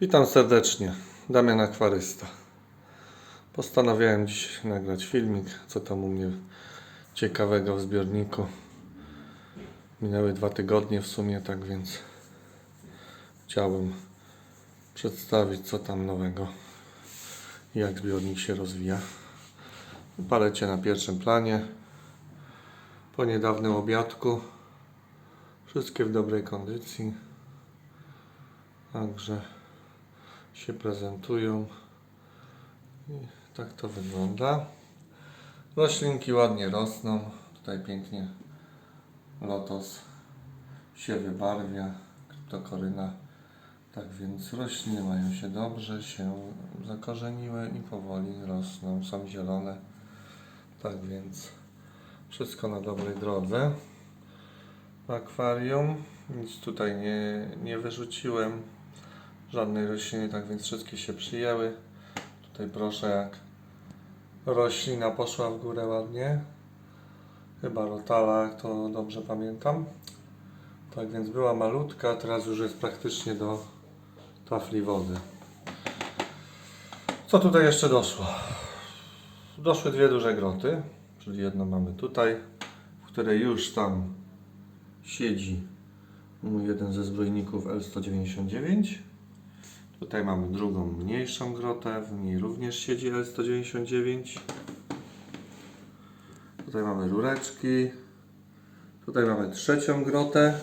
Witam serdecznie, Damian Akwarysta. Postanowiłem dziś nagrać filmik, co tam u mnie ciekawego w zbiorniku. Minęły dwa tygodnie w sumie, tak więc chciałbym przedstawić, co tam nowego jak zbiornik się rozwija. Palecie na pierwszym planie. Po niedawnym obiadku. Wszystkie w dobrej kondycji. Także się prezentują. I tak to wygląda. Roślinki ładnie rosną. Tutaj pięknie lotos się wybarwia, kryptokoryna. Tak więc rośliny mają się dobrze, się zakorzeniły i powoli rosną, są zielone. Tak więc wszystko na dobrej drodze. Akwarium nic tutaj nie, nie wyrzuciłem żadnej rośliny, tak więc wszystkie się przyjęły. Tutaj proszę jak roślina poszła w górę ładnie. Chyba rotala, jak to dobrze pamiętam. Tak więc była malutka, teraz już jest praktycznie do tafli wody. Co tutaj jeszcze doszło? Doszły dwie duże groty, czyli jedno mamy tutaj, w której już tam siedzi mój jeden ze zbrojników L199. Tutaj mamy drugą mniejszą grotę, w niej również siedzi L199. Tutaj mamy rureczki. Tutaj mamy trzecią grotę,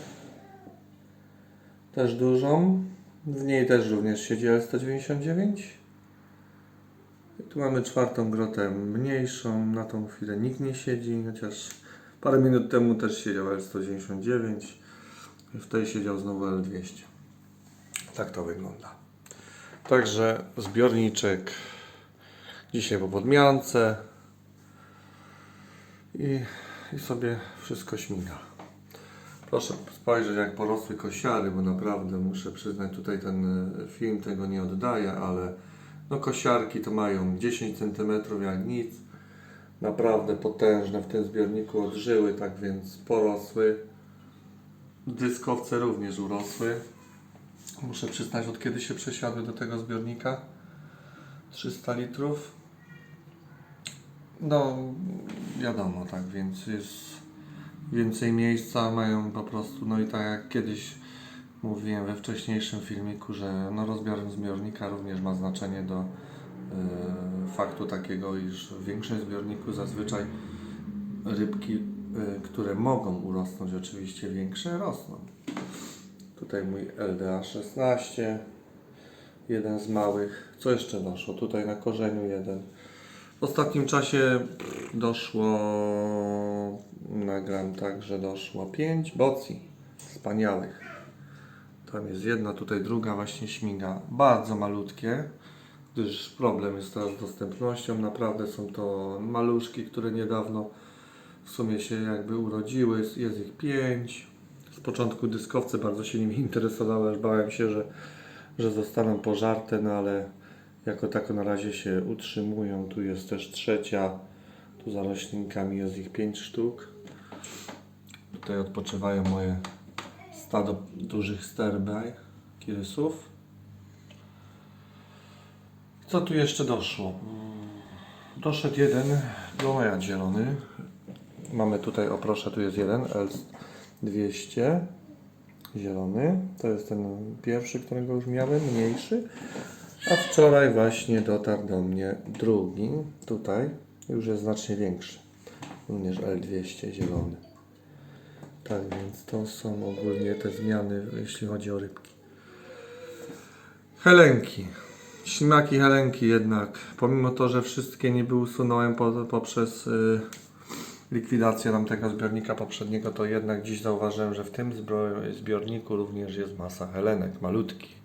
też dużą. W niej też również siedzi L199. I tu mamy czwartą grotę mniejszą, na tą chwilę nikt nie siedzi, chociaż parę minut temu też siedział L199. W tej siedział znowu L200. Tak to wygląda. Także zbiorniczek dzisiaj po podmiance i, i sobie wszystko śmiga. Proszę spojrzeć jak porosły kosiary, bo naprawdę muszę przyznać, tutaj ten e, film tego nie oddaje, ale no kosiarki to mają 10 cm jak nic. Naprawdę potężne w tym zbiorniku odżyły, tak więc porosły. Dyskowce również urosły. Muszę przyznać, od kiedy się przesiadły do tego zbiornika 300 litrów. No, wiadomo, tak, więc jest więcej miejsca, mają po prostu, no i tak jak kiedyś mówiłem we wcześniejszym filmiku, że no rozmiar zbiornika również ma znaczenie do e, faktu takiego, iż w większym zbiorniku zazwyczaj rybki, e, które mogą urosnąć oczywiście większe, rosną. Tutaj mój LDA 16, jeden z małych. Co jeszcze doszło? Tutaj na korzeniu jeden. W ostatnim czasie doszło, nagram tak, że doszło 5 boci wspaniałych. Tam jest jedna, tutaj druga właśnie śmiga. Bardzo malutkie, gdyż problem jest teraz z dostępnością. Naprawdę są to maluszki, które niedawno w sumie się jakby urodziły. Jest ich pięć. Z początku dyskowce bardzo się nimi interesowały, aż bałem się, że, że zostaną pożarte, no ale jako tako na razie się utrzymują. Tu jest też trzecia, tu za roślinkami jest ich pięć sztuk. Tutaj odpoczywają moje stado dużych sterbaj, kirysów. Co tu jeszcze doszło? Mm, Doszedł jeden gołębia zielony. Mamy tutaj, o proszę, tu jest jeden L200 zielony. To jest ten pierwszy, którego już miałem, mniejszy. A wczoraj właśnie dotarł do mnie drugi, tutaj, już jest znacznie większy. Również L200 zielony. Tak więc to są ogólnie te zmiany, jeśli chodzi o rybki. Helenki. Ślimaki Helenki jednak, pomimo to, że wszystkie niby usunąłem po, poprzez y, likwidację tamtego zbiornika poprzedniego, to jednak dziś zauważyłem, że w tym zbiorniku również jest masa Helenek, malutkich.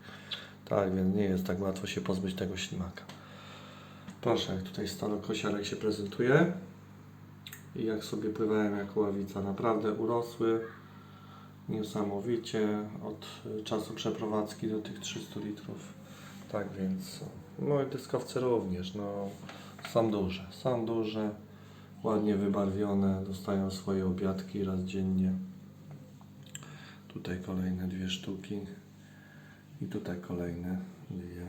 Tak, więc nie jest tak łatwo się pozbyć tego ślimaka. Proszę, jak tutaj stado kosiarek się prezentuje. I jak sobie pływałem jako ławica, naprawdę urosły niesamowicie od czasu przeprowadzki do tych 300 litrów. Tak więc, no i dyskowce również, no są duże, są duże, ładnie wybarwione, dostają swoje obiadki raz dziennie. Tutaj kolejne dwie sztuki I tutaj kolejne dwie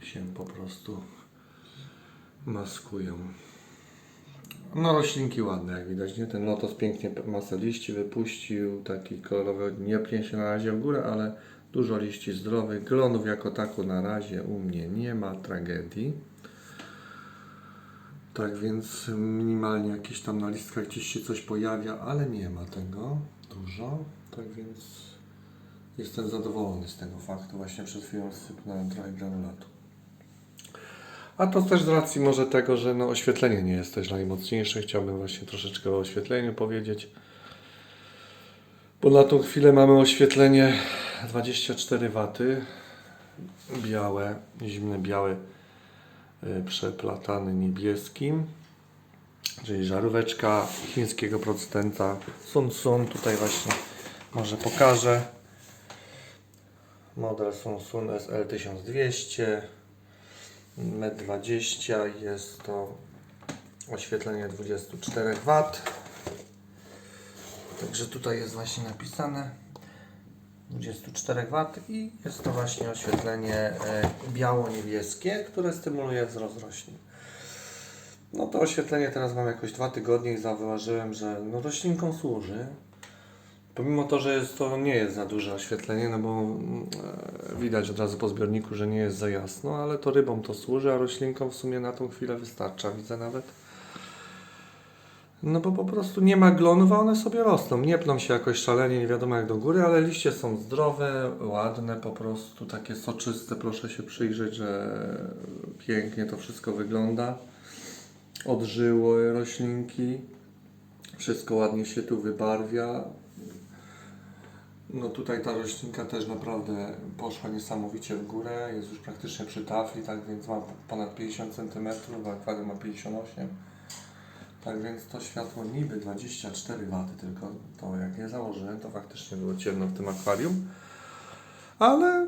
się po prostu maskują. No roślinki ładne jak widać, nie? Ten lotos pięknie masę liści wypuścił, taki kolorowy, nie pnie na razie w górę, ale dużo liści zdrowych. Glonów jako taku na razie u mnie nie ma tragedii. Tak więc minimalnie jakieś tam na listkach gdzieś się coś pojawia, ale nie ma tego dużo. Tak więc jestem zadowolony z tego faktu. Właśnie przed chwilą sypnąłem trochę granulatu. A to też z racji może tego, że no oświetlenie nie jest też najmocniejsze. Chciałbym właśnie troszeczkę o oświetleniu powiedzieć. Bo na tą chwilę mamy oświetlenie 24 W. Białe, zimne białe, przeplatany niebieskim. Czyli żaróweczka chińskiego producenta Sun Sun. Tutaj właśnie może pokażę. Model Sun Sun SL1200. Met 20 jest to oświetlenie 24 W. Także tutaj jest właśnie napisane 24 W i jest to właśnie oświetlenie e, biało-niebieskie, które stymuluje wzrost roślin. No to oświetlenie teraz mam jakoś dwa tygodnie i zauważyłem, że no roślinkom służy. Pomimo to, że jest to nie jest za duże oświetlenie, no bo mm, e, widać od razu po zbiorniku, że nie jest za jasno, ale to rybom to służy, a roślinkom w sumie na tą chwilę wystarcza, widzę nawet. No bo po prostu nie ma glonów, a one sobie rosną. Nie pną się jakoś szalenie, nie wiadomo jak do góry, ale liście są zdrowe, ładne, po prostu takie soczyste. Proszę się przyjrzeć, że pięknie to wszystko wygląda. Odżyło roślinki. Wszystko ładnie się tu wybarwia. No tutaj ta roślinka też naprawdę poszła niesamowicie w górę. Jest już praktycznie przy tafli, tak więc ma ponad 50 cm, a ma 58 tak więc to światło niby 24 W, tylko to jak je założyłem, to faktycznie było ciemno w tym akwarium. Ale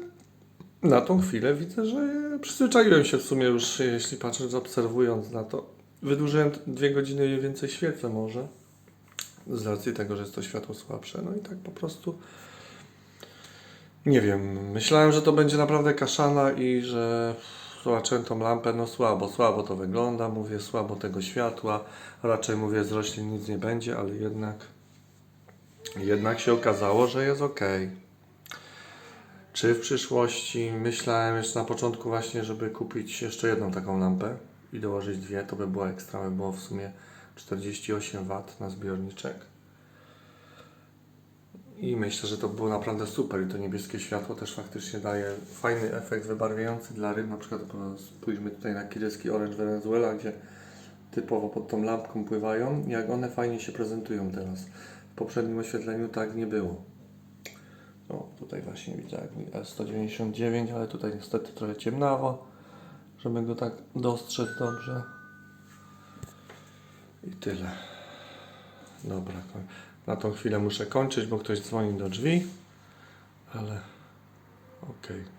na tą chwilę widzę, że przyzwyczaiłem się w sumie już, jeśli patrzę, obserwując na to. Wydłużyłem dwie godziny więcej świecę może. Z racji tego, że jest to światło słabsze. No i tak po prostu. Nie wiem. Myślałem, że to będzie naprawdę kaszana i że zobaczyłem tą lampę, no słabo, słabo to wygląda, mówię, słabo tego światła, raczej mówię, z roślin nic nie będzie, ale jednak, jednak się okazało, że jest ok. Czy w przyszłości, myślałem jeszcze na początku właśnie, żeby kupić jeszcze jedną taką lampę i dołożyć dwie, to by było ekstra, by było w sumie 48 W na zbiorniczek. I myślę, że to było naprawdę super i to niebieskie światło też faktycznie daje fajny efekt wybarwiający dla ryb. Na przykład spójrzmy tutaj na kiryski Orange Venezuela, gdzie typowo pod tą lampką pływają. Jak one fajnie się prezentują teraz. W poprzednim oświetleniu tak nie było. O, tutaj właśnie widzę jak mi S199, ale tutaj niestety trochę ciemnawo, żeby go tak dostrzec dobrze. I tyle. Dobra, na tą chwilę muszę kończyć, bo ktoś dzwoni do drzwi, ale okej.